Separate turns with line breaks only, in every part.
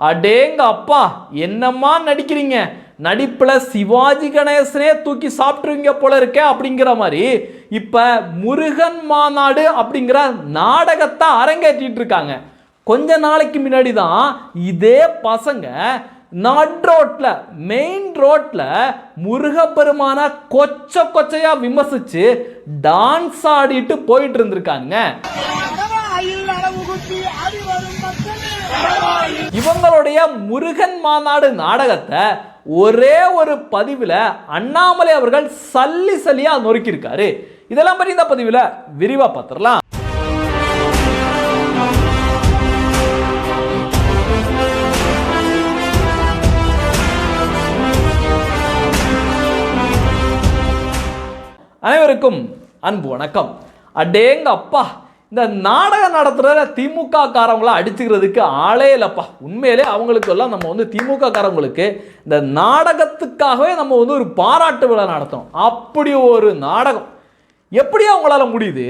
அடேங்க அப்பா என்னம்மா நடிக்கிறீங்க? நடிப்பில் சிவாஜி கணேசனே தூக்கி சாப்பிட்ருவீங்க போல இருக்கே அப்படிங்கிற மாதிரி இப்போ முருகன் மாநாடு அப்படிங்கிற நாடகத்தை அரங்கேற்றிட்டு இருக்காங்க. கொஞ்ச நாளைக்கு முன்னாடி தான் இதே பசங்க நாட் ரோட்டில் மெயின் ரோட்டில் முருகப்பெருமான கொச்ச கொச்சையாக விமர்சித்து டான்ஸ் ஆடிட்டு போயிட்டு இருந்திருக்காங்க
கடவாயில் அளவு குத்தி அடி வரும் மக்களே
இவங்களுடைய முருகன் மாநாடு நாடகத்தை ஒரே ஒரு பதிவில் அண்ணாமலை அவர்கள் சல்லி சல்லியா நொறுக்கியிருக்காரு. இதெல்லாம் பற்றி இந்த பதிவில் விரிவாக பார்த்துடலாம் அனைவருக்கும் அன்பு வணக்கம். அடேங்க அப்பா இந்த நாடகம் நடத்துகிற திமுக காரவங்கள அடிச்சுக்கிறதுக்கு ஆளே இல்லைப்பா. உண்மையிலே அவங்களுக்கு எல்லாம் நம்ம வந்து திமுக காரவங்களுக்கு இந்த நாடகத்துக்காகவே நம்ம வந்து ஒரு பாராட்டு விழா நடத்தணும். அப்படி ஒரு நாடகம். எப்படி அவங்களால முடியுது?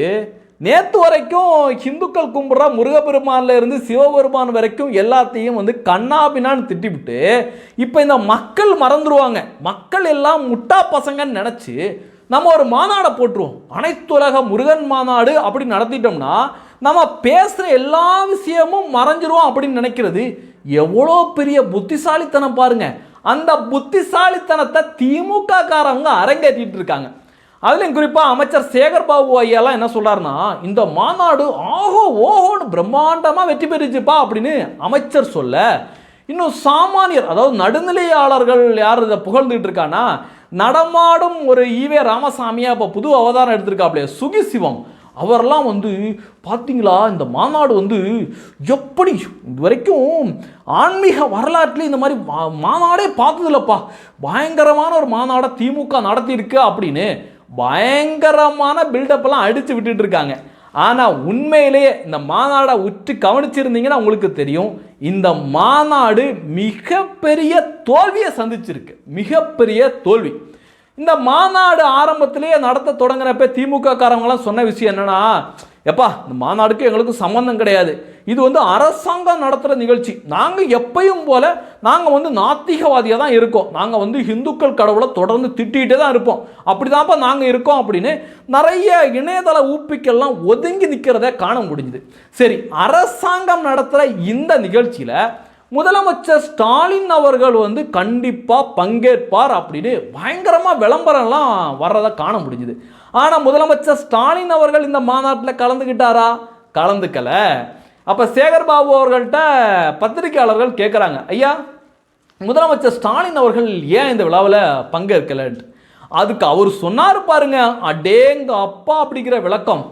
நேற்று வரைக்கும் ஹிந்துக்கள் கும்பிட்ற முருகப்பெருமான்ல இருந்து சிவபெருமான் வரைக்கும் எல்லாத்தையும் வந்து கண்ணாபினான்னு திட்டிவிட்டு இப்போ இந்த மக்கள் மறந்துடுவாங்க மக்கள் எல்லாம் முட்டா பசங்கன்னு நினச்சி நம்ம ஒரு மாநாடை போட்டுருவோம். அனைத்துலக முருகன் மாநாடு அப்படி நடத்திட்டோம்னா நம்ம பேசுகிற எல்லா விஷயமும் மறைஞ்சிருவோம் அப்படின்னு நினைக்கிறது. எவ்வளோ பெரிய புத்திசாலித்தனம் பாருங்க. அந்த புத்திசாலித்தனத்தை திமுக காரவங்க அரங்கேற்றிட்டு இருக்காங்க. அதுலேயும் குறிப்பாக அமைச்சர் சேகர் பாபு ஐயாலாம் என்ன சொல்கிறாருன்னா இந்த மாநாடு ஆஹோ ஓஹோன்னு பிரம்மாண்டமாக வெற்றி பெறுச்சுப்பா அப்படின்னு அமைச்சர் சொல்ல இன்னும் சாமானியர் அதாவது நடுநிலையாளர்கள் யார் இதை புகழ்ந்துட்டு இருக்கானா நடமாடும் ஒரு ஈவே ராமசாமியாக இப்போ புது அவதாரம் எடுத்திருக்காப்லையே சுகி சிவம். அவரெல்லாம் வந்து பார்த்தீங்களா இந்த மாநாடு வந்து எப்படி இது வரைக்கும் ஆன்மீக வரலாற்றுலேயும் இந்த மாதிரி மா- மாநாடே பார்த்ததில்லப்பா. பயங்கரமான ஒரு மாநாடை திமுக நடத்தியிருக்கு அப்படின்னு பயங்கரமான பில்டப்லாம் அடித்து விட்டுட்டு இருக்காங்க. ஆனால் உண்மையிலேயே இந்த மாநாடை உற்று கவனிச்சிருந்தீங்கன்னா உங்களுக்கு தெரியும். இந்த மாநாடு மிகப்பெரிய தோல்வியை சந்திச்சிருக்கு. மிகப்பெரிய தோல்வி. இந்த மாநாடு ஆரம்பத்திலேயே நடத்த தொடங்குறப்ப திமுக காரங்களாம் சொன்ன விஷயம் என்னென்னா எப்பா இந்த மாநாடுக்கு எங்களுக்கு சம்மந்தம் கிடையாது. இது வந்து அரசாங்கம் நடத்துகிற நிகழ்ச்சி. நாங்கள் எப்பயும் போல நாங்கள் வந்து நாத்திகவாதியாக தான் இருக்கோம். நாங்கள் வந்து இந்துக்கள் கடவுளை தொடர்ந்து திட்டிகிட்டே தான் இருப்போம். அப்படிதான்ப்பா நாங்கள் இருக்கோம் அப்படின்னு நிறைய இணையதள ஊப்பிக்கெல்லாம் ஒதுங்கி நிற்கிறத காண முடிஞ்சுது. சரி அரசாங்கம் நடத்துகிற இந்த நிகழ்ச்சியில் முதலமைச்சர் ஸ்டாலின் அவர்கள் வந்து கண்டிப்பாக பங்கேற்பார் அப்படின்னு பயங்கரமாக விளம்பரம்லாம் வர்றதை காண முடிஞ்சுது. ஆனால் முதலமைச்சர் ஸ்டாலின் அவர்கள் இந்த மாநாட்டில் கலந்துக்கிட்டாரா கலந்துக்கல. அப்போ சேகர் பாபு அவர்கள்ட்ட பத்திரிகையாளர்கள் கேட்குறாங்க ஐயா முதலமைச்சர் ஸ்டாலின் அவர்கள் ஏன் இந்த விழாவில் பங்கேற்கலன்ட்டு? அதுக்கு அவர் சொன்னார் பாருங்க அடேங்க அப்பா அப்படிங்கிற விளக்கம்.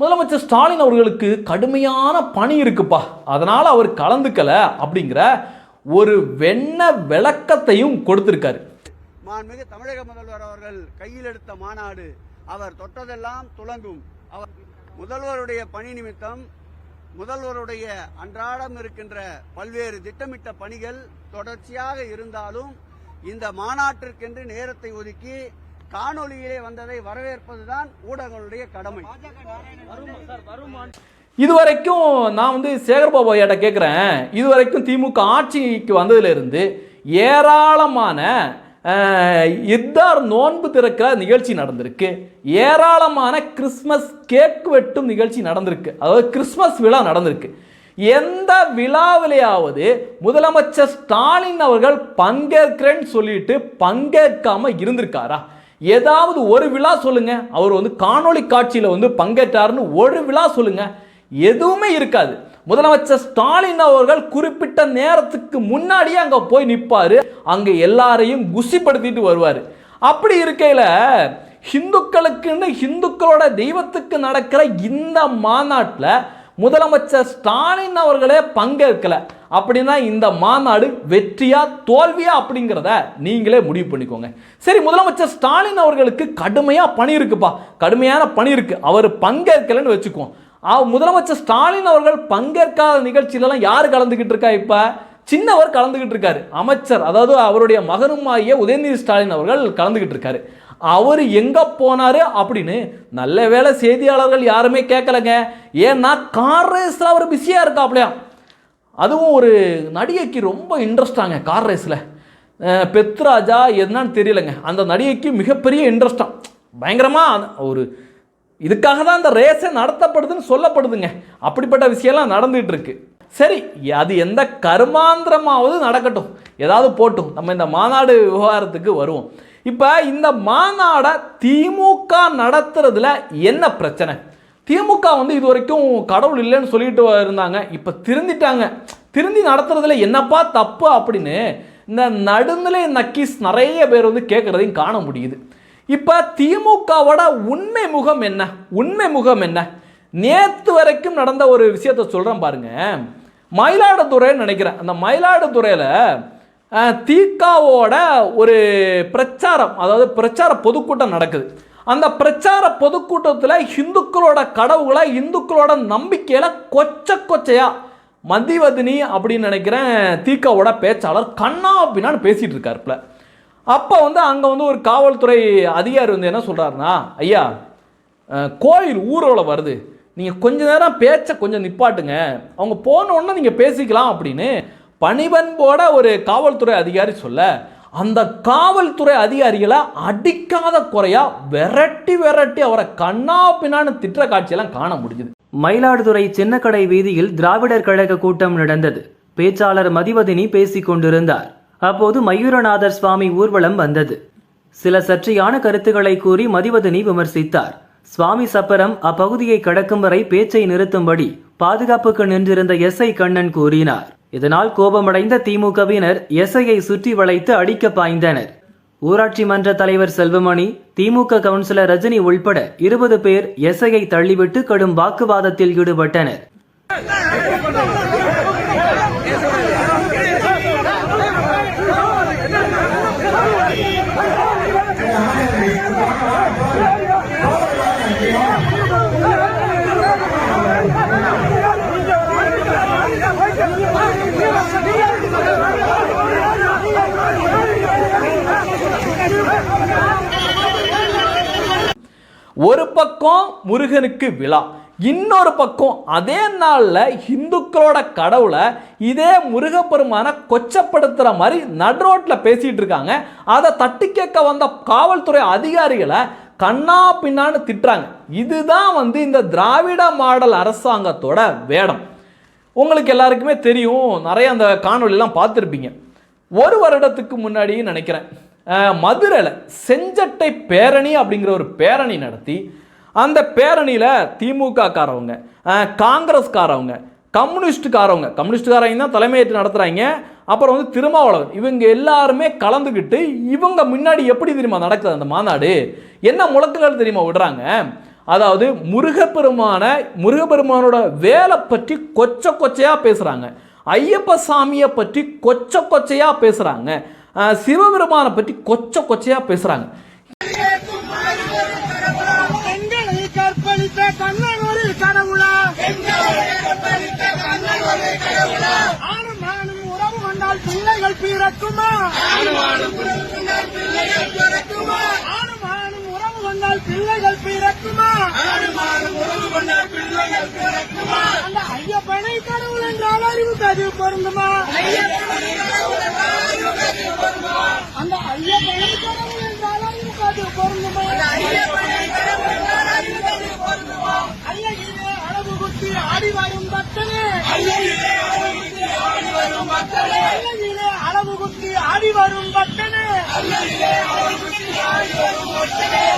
முதலமைச்சர் ஸ்டாலின் அவர்களுக்கு கடுமையான பணி இருக்குப்பா. அதனால் அவர் கலந்துக்கல அப்படிங்கிற ஒரு வெண்ண விளக்கத்தையும் கொடுத்துருக்காரு.
மாண்புமிகு தமிழக முதல்வர் அவர்கள் கையில் எடுத்த மாநாடு அவர் தொட்டதெல்லாம் துலங்கும் அவர் முதல்வருடைய பணி நிமித்தம் முதல்வருடைய அன்றாடம் இருக்கின்ற பல்வேறு திட்டமிட்ட பணிகள் தொடர்ச்சியாக இருந்தாலும் இந்த மாநாட்டிற்கென்று நேரத்தை ஒதுக்கி காணொலியிலே வந்ததை வரவேற்பதுதான் ஊடகங்களுடைய கடமை.
இதுவரைக்கும் நான் வந்து சேகர்பாபு ஐயாட்ட கேட்குறேன் இதுவரைக்கும் திமுக ஆட்சிக்கு வந்ததிலிருந்து ஏராளமான இத்தார் நோன்பு திறக்கிற நிகழ்ச்சி நடந்திருக்கு. ஏராளமான கிறிஸ்மஸ் கேக் வெட்டும் நிகழ்ச்சி நடந்திருக்கு. அதாவது கிறிஸ்மஸ் விழா நடந்திருக்கு. எந்த விழாவிலேயாவது முதலமைச்சர் ஸ்டாலின் அவர்கள் பங்கேற்கிறேன்னு சொல்லிட்டு பங்கேற்காம இருந்திருக்காரா? ஏதாவது ஒரு விழா சொல்லுங்க. அவர் வந்து காணொளி காட்சியில் வந்து பங்கேற்றாருன்னு ஒரு விழா சொல்லுங்க. எதுவுமே இருக்காது. முதலமைச்சர் ஸ்டாலின் அவர்கள் குறிப்பிட்ட நேரத்துக்கு முன்னாடியே அங்கே போய் நிற்பாரு அங்கே எல்லாரையும் குசிப்படுத்திட்டு வருவார். அப்படி இருக்கையில் ஹிந்துக்களுக்குன்னு ஹிந்துக்களோட தெய்வத்துக்கு நடக்கிற இந்த மாநாட்டில் முதலமைச்சர் ஸ்டாலின் அவர்களே பங்கேற்கல. அப்படின்னா இந்த மாநாடு வெற்றியா தோல்வியா அப்படிங்கிறத நீங்களே முடிவு பண்ணிக்கோங்க. சரி முதலமைச்சர் ஸ்டாலின் அவர்களுக்கு கடுமையா பணி இருக்குப்பா. கடுமையான பணி இருக்கு. அவர் பங்கேற்கலன்னு வச்சுக்குவோம். முதலமைச்சர் ஸ்டாலின் அவர்கள் பங்கேற்காத நிகழ்ச்சியிலலாம் யார் கலந்துக்கிட்டு இருக்கா இப்போ? சின்னவர் கலந்துக்கிட்டு இருக்காரு. அமைச்சர் அதாவது அவருடைய மகனுமாகிய உதயநிதி ஸ்டாலின் அவர்கள் கலந்துக்கிட்டு இருக்காரு. அவர் எங்கே போனார் அப்படின்னு நல்ல வேளை செய்தியாளர்கள் யாருமே கேட்கலங்க ஏன்னா கார் ரேஸில் அவர் பிஸியாக இருக்காப்லையா? அதுவும் ஒரு நடிகைக்கு ரொம்ப இன்ட்ரெஸ்டாங்க கார் ரேஸில் பெத்ராஜா என்னன்னு தெரியலங்க. அந்த நடிகைக்கு மிகப்பெரிய இன்ட்ரெஸ்டாக பயங்கரமாக ஒரு இதுக்காக தான் அந்த ரேஸே நடத்தப்படுதுன்னு சொல்லப்படுதுங்க. அப்படிப்பட்ட விஷயம்லாம் நடந்துகிட்டு இருக்கு சரி அது எந்த கருமாந்திரமாவது நடக்கட்டும். ஏதாவது போட்டும். நம்ம இந்த மாநாடு விவகாரத்துக்கு வருவோம். இப்போ இந்த மாநாடை திமுக நடத்துறதுல என்ன பிரச்சனை? திமுக வந்து இது வரைக்கும் கடவுள் இல்லைன்னு சொல்லிட்டு இருந்தாங்க. இப்போ திருந்திட்டாங்க. திருந்தி நடத்துறதுல என்னப்பா தப்பு அப்படின்னு இந்த நடுநிலை நக்கீஸ் நிறைய பேர் வந்து கேட்குறதையும் காண முடியுது. இப்போ திமுகவோட உண்மை முகம் என்ன? உண்மை முகம் என்ன? நேற்று வரைக்கும் நடந்த ஒரு விஷயத்த சொல்கிறேன் பாருங்க. மயிலாடுதுறைன்னு நினைக்கிறேன். அந்த மயிலாடுதுறையில் தீகாவோட ஒரு பிரச்சாரம் அதாவது பிரச்சார பொதுக்கூட்டம் நடக்குது. அந்த பிரச்சார பொதுக்கூட்டத்தில் இந்துக்களோட கடவுளை இந்துக்களோட நம்பிக்கையில் கொச்ச கொச்சையா மதிவதினி அப்படின்னு நினைக்கிறேன் தீகாவோட பேச்சாளர் கண்ணா பின்னான்னு பேசிகிட்டு இருக்காருப்ல. அப்போ வந்து அங்கே வந்து ஒரு காவல்துறை அதிகாரி வந்து என்ன சொல்கிறாருன்னா ஐயா கோயில் ஊர்வலம் வருது. நீங்கள் கொஞ்ச நேரம் பேச்சை கொஞ்சம் நிப்பாட்டுங்க. அவங்க போனோடனே நீங்கள் பேசிக்கலாம் அப்படின்னு பணிபன்போட ஒரு காவல்துறை அதிகாரி சொல்ல அந்த காவல்துறை அதிகாரிகளை அடிக்காத குறையா விரட்டி விரட்டி அவரை கண்ணா பின்னான்னு திட்டுற காட்சியெல்லாம் காண முடிஞ்சுது.
மயிலாடுதுறை சின்னக்கடை வீதியில் திராவிடர் கழக கூட்டம் நடந்தது. பேச்சாளர் மதிவதினி பேசிக் கொண்டிருந்தார் அப்போது மயூரநாதர் சுவாமி ஊர்வலம் வந்தது. சில சர்ச்சையான கருத்துக்களை கூறி மதிவதனி விமர்சித்தார். சுவாமி சப்பரம் அப்பகுதியை கடக்கும் வரை பேச்சை நிறுத்தும்படி பாதுகாப்புக்கு நின்றிருந்த எஸ்ஐ கண்ணன் கூறினார். இதனால் கோபமடைந்த திமுகவினர் எஸ்ஐயை சுற்றி வளைத்து அடிக்க பாய்ந்தனர். ஊராட்சி மன்ற தலைவர் செல்வமணி திமுக கவுன்சிலர் ரஜினி உள்பட இருபது பேர் எஸ்ஐயை தள்ளிவிட்டு கடும் வாக்குவாதத்தில் ஈடுபட்டனர்.
ஒரு பக்கம் முருகனுக்கு விழா இன்னொரு பக்கம் அதே நாளில் இந்துக்களோட கடவுளை இதே முருகப்பெருமானை கொச்சப்படுத்துகிற மாதிரி நடுரோட்டில் பேசிகிட்டு இருக்காங்க. அதை தட்டி கேட்க வந்த காவல்துறை அதிகாரிகளை கண்ணா பின்னான்னு திட்டுறாங்க. இதுதான் வந்து இந்த திராவிட மாடல் அரசாங்கத்தோட வேடம். உங்களுக்கு எல்லாருக்குமே தெரியும் நிறைய அந்த காணொளியெல்லாம் பார்த்துருப்பீங்க. ஒரு வருடத்துக்கு முன்னாடியும் நினைக்கிறேன். மதுரையில் செஞ்சட்டை பேரணி அப்படிங்கிற ஒரு பேரணி நடத்தி அந்த பேரணியில் திமுக காரவங்க காங்கிரஸ்காரவங்க கம்யூனிஸ்டுக்காரவங்க கம்யூனிஸ்டுக்காரங்க தான் தலைமையேற்று நடத்துகிறாங்க அப்புறம் வந்து திருமாவளவன் இவங்க எல்லாருமே கலந்துக்கிட்டு இவங்க முன்னாடி எப்படி தெரியுமா நடக்குது அந்த மாநாடு? என்ன முழக்கங்கள் தெரியுமா விடுறாங்க? அதாவது முருகப்பெருமான முருகப்பெருமானோட வேலை பற்றி கொச்ச கொச்சையாக பேசுகிறாங்க ஐயப்ப சாமியை பற்றி கொச்ச கொச்சையாக பேசுகிறாங்க சிவபெருமானை பற்றி கொச்ச கொச்சையாக பேசுகிறாங்க
எங்களை கற்பழித்த கண்ணன் ஒரு உறவு கொண்டால் பிள்ளைகள் பிறக்குமா? ஆணும் ஆணும் உறவு கொண்டால் பிள்ளைகள் பிறக்குமா? அந்த ஐயப்பனை கடவுள் என்றால் அறிவுக்கு அது பொருந்துமா? அந்த ஐயப்பனை கடவுள் என்றால் அறிவுக்கு அது பொருந்துமா? ஐயகிலே அளவு குத்தி ஆடி வரும் பக்தனே. ஐயகிலே அளவு குத்தி ஆடி வரும் பக்தனே.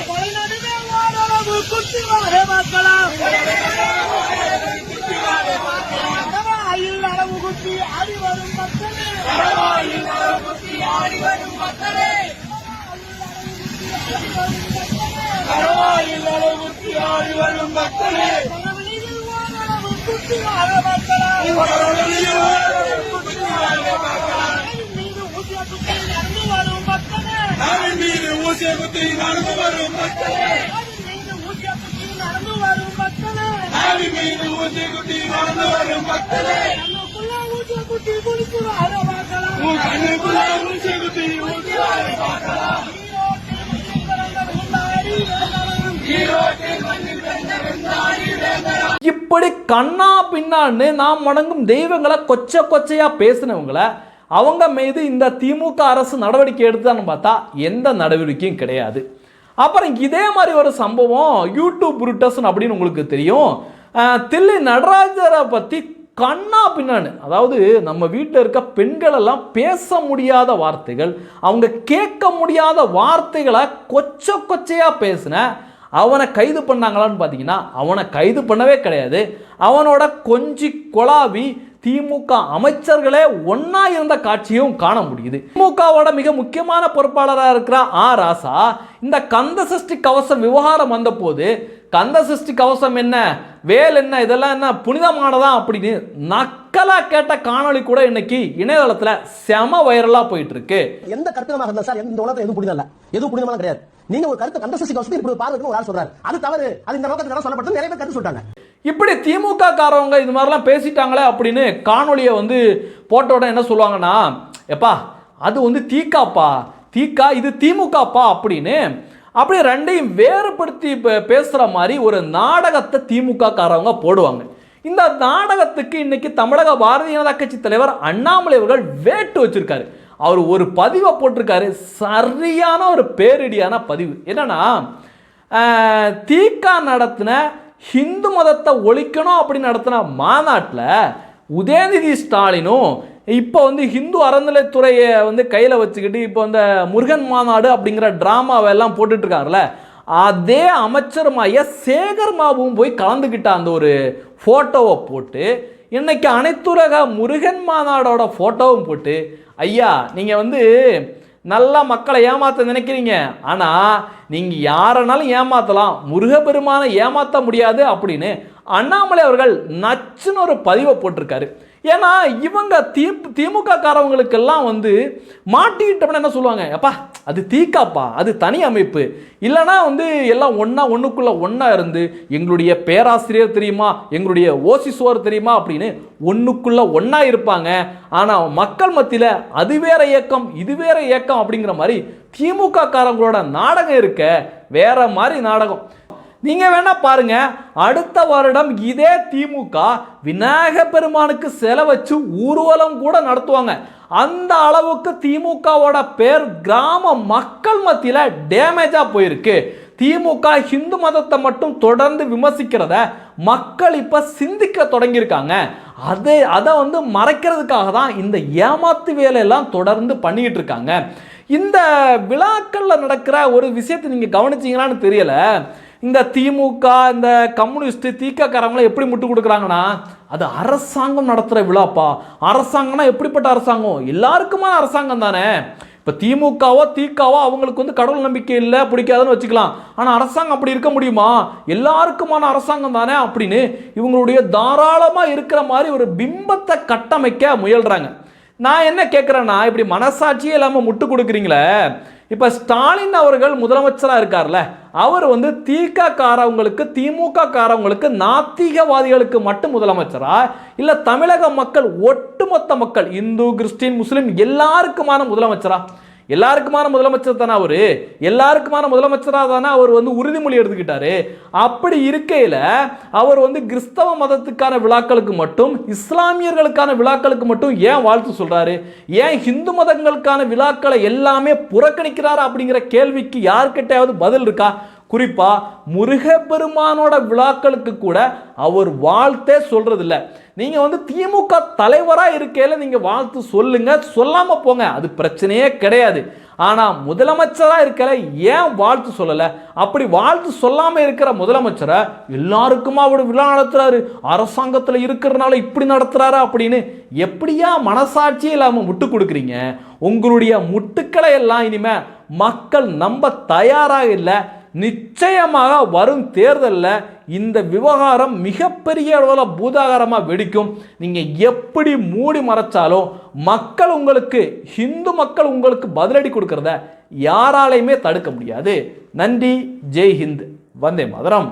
கொலை நடுவே ஓரளவு குத்தி வர பார்க்கலாம் ஐயில் அளவு குத்தி ஆடி வரும் பக்தனே கொலவெளியில் ஓரளவு குத்தி வர பார்க்கலாம் நடந்து வரும்
மீது ஊசிய குத்தி நடந்து வரும் மக்களே.
மீது ஊசிய குத்தி நடந்து வரும்
மக்களே.
குத்தி
இப்படி கண்ணா பின்னான்னு நாம் வணங்கும் தெய்வங்களை கொச்ச கொச்சையா பேசினவங்கள அவங்க மீது இந்த திமுக அரசு நடவடிக்கை எடுத்தான்னு பார்த்தா எந்த நடவடிக்கையும் கிடையாது. அப்புறம் இதே மாதிரி ஒரு சம்பவம் யூடியூப் புருட்டஸ்னு அப்படின்னு உங்களுக்கு தெரியும். தில்லி நடராஜரை பற்றி கண்ணா பின்னான்னு. அதாவது நம்ம வீட்டில் இருக்க பெண்களெல்லாம் பேச முடியாத வார்த்தைகள் அவங்க கேட்க முடியாத வார்த்தைகளை கொச்ச கொச்சையாக பேசின அவனை கைது பண்ணாங்களான்னு பார்த்தீங்கன்னா அவனை கைது பண்ணவே கிடையாது. அவனோட கொஞ்சி கொலாவி திமுக அமைச்சர்களே ஒன்றா இருந்த காட்சியும் காண முடியுது. திமுகவோட மிக முக்கியமான பொறுப்பாளராக இருக்கிற ஆ ராசா இந்த கந்த சஷ்டி கவசம் விவகாரம் வந்தபோது கந்த சஷ்டி கவசம் என்ன? வேல் என்ன? இதெல்லாம் என்ன? புனிதமானதா அப்படின்னு நக்கலா கேட்ட காணொளி கூட இன்னைக்கு இணையதளத்துல செம வைரலா போயிட்டு இருக்கு
எந்த கருத்துக்கமாக இருந்தா சார் இந்த உலகத்துல எதுவும் புனிதம் இல்ல. எதுவும் புனிதமான கிடையாது. நீங்க ஒரு கருத்து கந்த சசி கவசத்தை இப்படி பார்வைக்கு ஒரு ஆள் சொல்றாரு. அது தவறு. அது இந்த நோக்கத்துக்கு சொல்லப்பட்டு நிறைய பேர் கருத்து சொல்லிட்டாங்க.
இப்படி திமுக காரவங்க இது மாதிரிலாம் பேசிட்டாங்களே அப்படின்னு காணொளியை வந்து போட்ட உடனே என்ன சொல்லுவாங்கன்னா எப்பா அது வந்து தீக்காப்பா? தீக்கா? இது திமுகப்பா? அப்படின்னு அப்படி ரெண்டையும் வேறுபடுத்தி பே- மாதிரி ஒரு நாடகத்தை திமுக காரவங்க போடுவாங்க. இந்த நாடகத்துக்கு இன்னைக்கு தமிழக பாரதிய ஜனதா கட்சி தலைவர் அண்ணாமலை அவர்கள் வேட்டு வச்சிருக்காரு. அவர் ஒரு பதிவை போட்டிருக்காரு. சரியான ஒரு பேரிடியான பதிவு. என்னன்னா தீக்கா தீகா நடத்தின ஹிந்து மதத்தை ஒழிக்கணும் அப்படின்னு நடத்தின மாநாட்டில் உதயநிதி ஸ்டாலினும் இப்போ வந்து ஹிந்து அறநிலைத்துறையை வந்து கையில் வச்சுக்கிட்டு இப்போ இந்த முருகன் மாநாடு அப்படிங்கிற ட்ராமாவை எல்லாம் போட்டுட்டு அதே அமைச்சருமாய சேகர் மாவும் போய் கலந்துக்கிட்ட அந்த ஒரு ஃபோட்டோவை போட்டு இன்னைக்கு அனைத்துலக முருகன் மாநாடோட ஃபோட்டோவும் போட்டு ஐயா நீங்கள் வந்து நல்லா மக்களை ஏமாற்ற நினைக்கிறீங்க. ஆனால் நீங்கள் யாரனாலும் ஏமாற்றலாம் முருகப்பெருமானை ஏமாற்ற முடியாது அப்படின்னு அண்ணாமலை அவர்கள் நச்சுன்னு ஒரு பதிவை போட்டிருக்காரு. ஏன்னா இவங்க தி திமுக காரவங்களுக்கெல்லாம் வந்து மாட்டிக்கிட்டோம்னா என்ன சொல்லுவாங்க? அப்பா அது தீக்காப்பா அது தனி அமைப்பு. இல்லைனா வந்து எல்லாம் ஒன்றா ஒன்றுக்குள்ளே ஒன்றா இருந்து எங்களுடைய பேராசிரியர் தெரியுமா? எங்களுடைய ஓசிசுவர் தெரியுமா? அப்படின்னு ஒன்றுக்குள்ளே ஒன்றா இருப்பாங்க. ஆனால் மக்கள் மத்தியில் அது வேற இயக்கம் இது வேற இயக்கம் அப்படிங்கிற மாதிரி திமுக காரங்களோட நாடகம் இருக்க வேற மாதிரி நாடகம். நீங்கள் வேணால் பாருங்கள் அடுத்த வருடம் இதே திமுக விநாயக பெருமானுக்கு செலவச்சு ஊர்வலம் கூட நடத்துவாங்க. அந்த அளவுக்கு திமுகவோட பேர் கிராம மக்கள் மத்தியில் டேமேஜாக போயிருக்கு. திமுக ஹிந்து மதத்தை மட்டும் தொடர்ந்து விமர்சிக்கிறத மக்கள் இப்போ சிந்திக்க தொடங்கியிருக்காங்க. அதை அதை வந்து மறைக்கிறதுக்காக தான் இந்த ஏமாத்து வேலையெல்லாம் தொடர்ந்து பண்ணிக்கிட்டு இருக்காங்க. இந்த விழாக்களில் நடக்கிற ஒரு விஷயத்தை நீங்கள் கவனிச்சீங்களான்னு தெரியலை. இந்த திமுக இந்த கம்யூனிஸ்ட் தீக்காரங்களை எப்படி முட்டு கொடுக்குறாங்கன்னா அது அரசாங்கம் நடத்துகிற விழாப்பா? அரசாங்கம்னா எப்படிப்பட்ட அரசாங்கம்? எல்லாருக்குமான அரசாங்கம் தானே. இப்போ திமுகவோ தீக்காவோ அவங்களுக்கு வந்து கடவுள் நம்பிக்கை இல்லை பிடிக்காதுன்னு வச்சுக்கலாம். ஆனால் அரசாங்கம் அப்படி இருக்க முடியுமா? எல்லாருக்குமான அரசாங்கம் தானே அப்படின்னு இவங்களுடைய தாராளமாக இருக்கிற மாதிரி ஒரு பிம்பத்தை கட்டமைக்க முயல்கிறாங்க நான் என்ன கேட்குறேன்னா இப்படி மனசாட்சியே இல்லாமல் முட்டு கொடுக்குறீங்களே. இப்போ ஸ்டாலின் அவர்கள் முதலமைச்சராக இருக்கார்ல அவர் வந்து திக காரவங்களுக்கு திமுக காரவங்களுக்கு நாத்திகவாதிகளுக்கு மட்டும் முதலமைச்சரா? இல்லை தமிழக மக்கள் ஒட்டுமொத்த மக்கள் இந்து கிறிஸ்டின் முஸ்லீம் எல்லாருக்குமான முதலமைச்சரா? எல்லாருக்குமான முதலமைச்சர் தானே அவர்? எல்லாருக்குமான முதலமைச்சராக தானே அவர் வந்து உறுதிமொழி எடுத்துக்கிட்டாரு. அப்படி இருக்கையில் அவர் வந்து கிறிஸ்தவ மதத்துக்கான விழாக்களுக்கு மட்டும் இஸ்லாமியர்களுக்கான விழாக்களுக்கு மட்டும் ஏன் வாழ்த்து சொல்கிறாரு ஏன் ஹிந்து மதங்களுக்கான விழாக்களை எல்லாமே புறக்கணிக்கிறார் அப்படிங்கிற கேள்விக்கு யார்கிட்டையாவது பதில் இருக்கா? குறிப்பாக முருகப்பெருமானோட விழாக்களுக்கு கூட அவர் வாழ்த்தே சொல்கிறதில்ல நீங்கள் வந்து திமுக தலைவராக இருக்கையில் நீங்கள் வாழ்த்து சொல்லுங்க சொல்லாமல் போங்க அது பிரச்சனையே கிடையாது. ஆனால் முதலமைச்சராக இருக்கல ஏன் வாழ்த்து சொல்லலை? அப்படி வாழ்த்து சொல்லாமல் இருக்கிற முதலமைச்சரை எல்லாருக்குமா அவர் விழா நடத்துகிறாரு அரசாங்கத்தில் இருக்கிறனால இப்படி நடத்துறாரு அப்படின்னு எப்படியா மனசாட்சியே இல்லாமல் முட்டு கொடுக்குறீங்க? உங்களுடைய முட்டுக்களை எல்லாம் இனிமே மக்கள் நம்ப தயாராக இல்லை. நிச்சயமாக வரும் தேர்தலில் இந்த விவகாரம் மிகப்பெரிய அளவில் பூதாகாரமாக வெடிக்கும். நீங்கள் எப்படி மூடி மறைச்சாலும் மக்கள் உங்களுக்கு ஹிந்து மக்கள் உங்களுக்கு பதிலடி கொடுக்கறத யாராலையுமே தடுக்க முடியாது. நன்றி ஜெய் ஹிந்த். வந்தே மதுரம்.